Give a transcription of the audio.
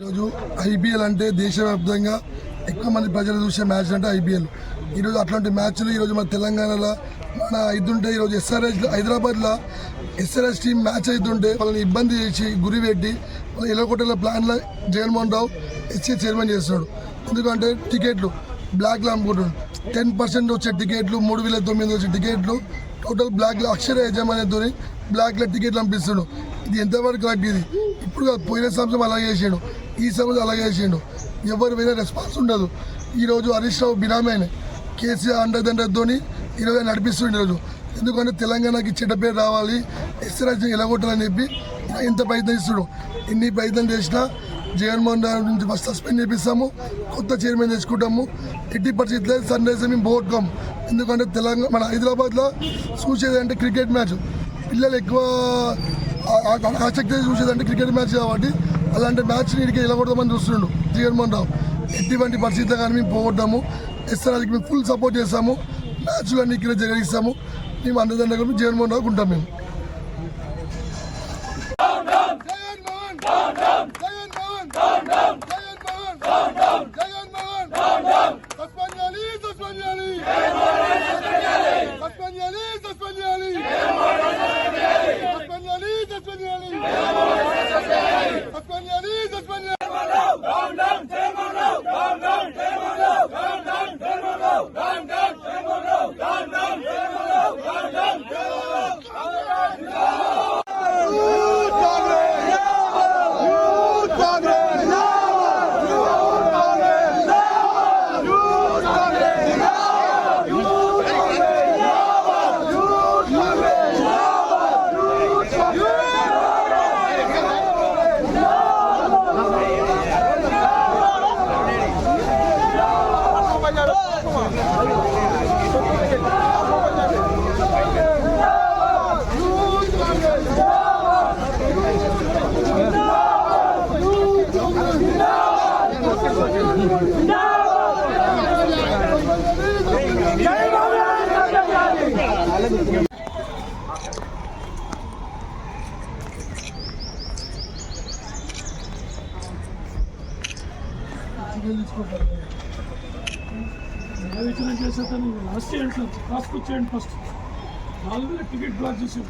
ఈరోజు ఐపీఎల్ అంటే దేశవ్యాప్తంగా ఎక్కువ మంది ప్రజలు చూసే మ్యాచ్ అంటే ఐపీఎల్. ఈరోజు అట్లాంటి మ్యాచ్లు ఈరోజు మన తెలంగాణలో మన అయితుంటే ఈరోజు ఎస్ఆర్ఎస్ హైదరాబాద్లో ఎస్ఆర్ఎస్ టీం మ్యాచ్ అవుతుంటే వాళ్ళని ఇబ్బంది చేసి గురి పెట్టి వాళ్ళ ఇలకొట్టల ప్లాన్లో జగన్మోహన్ రావు ఎస్సీ చైర్మన్ చేస్తున్నాడు. ఎందుకంటే టికెట్లు బ్లాక్లో అమ్ముకుంటున్నాడు టెన్ పర్సెంట్ వచ్చే టికెట్లు మూడు వేల తొమ్మిది వచ్చే టికెట్లు టోటల్ బ్లాక్లో అక్షర యజమానితో బ్లాక్లో టికెట్లు పంపిస్తున్నాడు. ఇది ఎంతవరకు కరెక్ట్ ఇది ఇప్పుడు పోయిన సంవత్సరం అలాగే చేసాడు. ఈ సంవత్సరం అలాగే చేసిండు. ఎవరు వేరే రెస్పాన్స్ ఉండదు. ఈరోజు హరీష్ రావు బినామేనే కేసీఆర్ అండర్ దండర్తోని ఈరోజు నడిపిస్తుండే ఈరోజు ఎందుకంటే తెలంగాణకి చెడ్డ పేరు రావాలి ఎస్ రాజ్యం ఎలగొట్టాలని చెప్పి ఎంత ఇస్తుడు ఎన్ని ప్రయత్నం చేసినా జగన్మోహన్ రెడ్డి నుంచి ఫస్ట్ సస్పెండ్ చేపిస్తాము కొత్త చైర్మన్ తెచ్చుకుంటాము. ఎట్టి పరిస్థితుల్లో సన్ రైజర్ మేము పోగొట్టుకోము ఎందుకంటే తెలంగాణ మన హైదరాబాద్లో చూసేది అంటే క్రికెట్ మ్యాచ్ పిల్లలు ఎక్కువ ఆసక్తి చూసేది ఆసక్తి చూసేదంటే క్రికెట్ మ్యాచ్ కాబట్టి అలాంటి మ్యాచ్ నీటికి వెళ్ళకూడదామని చూస్తుండు జగన్మోహన్ రావు. ఎటువంటి పరిస్థితుల్లో కానీ మేము పోగొట్టాము ఎస్ఆర్కి మేము ఫుల్ సపోర్ట్ చేస్తాము. మ్యాచ్లు అన్ని ఇక్కడ జరిగిస్తాము. మేము అందరిదండగా జగన్మోహన్ రావుకు ఉంటాం మేము. జగన్మోహన్ జగన్మోహన్ జగన్మోహన్ జగన్మోహన్ సస్పెండ్ చేయాలి విచారణ చేసేదాన్ని లాస్ట్ చేయండి కాస్ట్ వచ్చేయండి ఫస్ట్. నాలుగు టికెట్ బ్లాక్ చేసాం